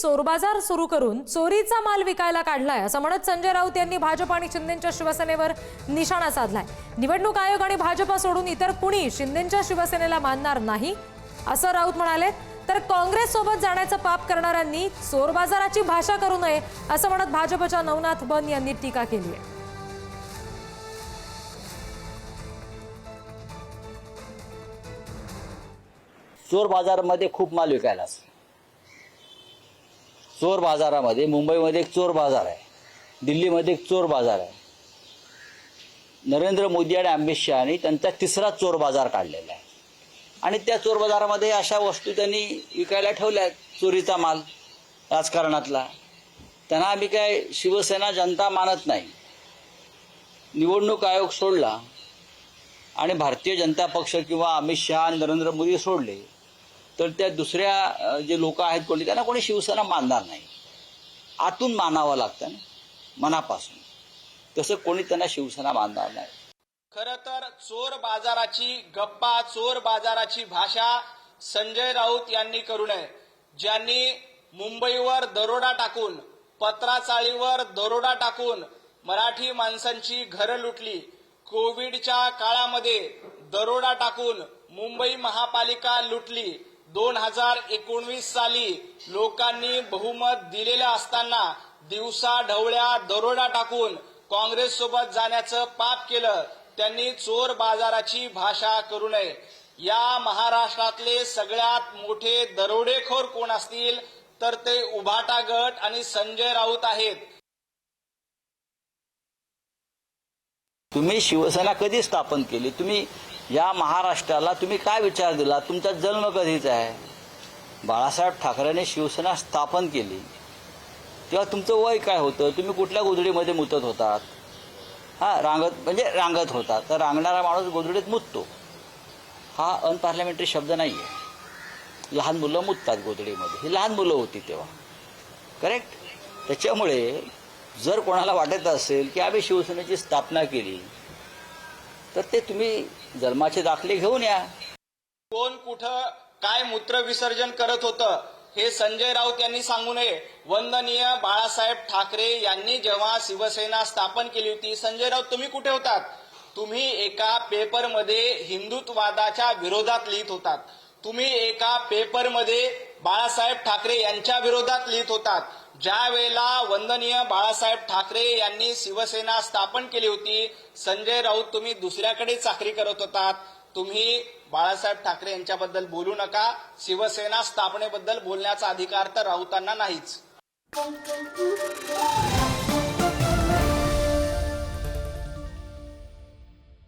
चोरबाजार सुरू करून चोरीचा माल विकायला काढलाय असं म्हणत संजय राऊत यांनी भाजप आणि शिंदेच्या शिवसेनेवर निशाणा साधलाय. निवडणूक आयोग आणि भाजपा सोडून इतर कुणी शिंदेच्या शिवसेनेला मानणार नाही असं राऊत म्हणाले. तर काँग्रेस सोबत जाण्याचं पाप करणाऱ्यांनी चोरबाजाराची भाषा करू नये असं म्हणत भाजपच्या नवनाथ बन यांनी टीका केली आहे. चोर बाजारमध्ये खूप माल विकायला असतो चोर बाजारामध्ये मुंबईमध्ये एक चोर बाजार आहे. दिल्लीमध्ये एक चोर बाजार आहे. नरेंद्र मोदी आणि अमित शहानी त्यांचा तिसरा चोर बाजार काढलेला आहे. आणि त्या चोर बाजारामध्ये अशा वस्तू त्यांनी विकायला ठेवल्या आहेत चोरीचा माल राजकारणातला. त्यांना आम्ही काय शिवसेना जनता मानत नाही. निवडणूक आयोग सोडला आणि भारतीय जनता पक्ष किंवा अमित शहा आणि नरेंद्र मोदी सोडले. तर त्या दुसऱ्या जे लोक आहेत कोणी त्यांना कोणी शिवसेना मानणार नाही. आतून मानावं लागतं ना मनापासून. तसं कोणी त्यांना शिवसेना मानणार नाही. खर तर चोर बाजाराची गप्पा चोर बाजाराची भाषा संजय राऊत यांनी करू नये. ज्यांनी मुंबईवर दरोडा टाकून पत्राचाळीवर दरोडा टाकून मराठी माणसांची घरं लुटली कोविडच्या काळामध्ये दरोडा टाकून मुंबई महापालिका लुटली दोन हजार एकोणवीस साली लोकांनी बहुमत दिलेलं असताना दिवसा ढवळ्या दरोडा टाकून काँग्रेस सोबत जाण्याचं पाप केलं. त्यांनी चोर बाजाराची भाषा करू नये. या महाराष्ट्रातले सगळ्यात मोठे दरोडेखोर कोण असतील? तर ते उभाटा गट आणि संजय राऊत आहेत. तुम्ही शिवसेना कधी स्थापन केली? तुम्ही या महाराष्ट्राला तुम्ही काय विचार दिला? तुमचा जन्म कधीचा आहे? बाळासाहेब ठाकरेने शिवसेना स्थापन केली. तेव्हा तुमचं वय काय होतं? तुम्ही कुठल्या गोधडीमध्ये मुतत होतात? हा रांगत म्हणजे रांगत होता. तर रांगणारा माणूस गोधडीत मुततो. हा अनपार्लमेंटरी शब्द नाही आहे लहान मुलं मुततात गोधडीमध्ये. ही लहान मुलं होती तेव्हा. करेक्ट त्याच्यामुळे जर कोणाला वाटत असेल की आम्ही शिवसेनेची स्थापना केली तर ते तुम्ही जन्माचे दाखले घेऊन या. कोण कुठं काय मूत्र विसर्जन करत होतं हे संजय राऊत यांनी सांगू नये. वंदनीय बाळासाहेब ठाकरे यांनी जेव्हा शिवसेना स्थापन केली होती संजय राऊत तुम्ही कुठे होतात? तुम्ही एका पेपरमध्ये हिंदुत्ववादाच्या विरोधात लिहित होतात. तुम्ही एका पेपरमध्ये बाळासाहेब ठाकरे यांच्या विरोधात लिहित होतात. ज्या वेळेला वंदनीय बाळासाहेब ठाकरे यांनी शिवसेना स्थापन केली होती संजय राऊत तुम्ही दुसऱ्याकडे चाकरी करत होतात. तुम्ही बाळासाहेब ठाकरे यांच्याबद्दल बोलू नका. शिवसेना स्थापनेबद्दल बोलण्याचा अधिकार तर राऊतांना नाहीच.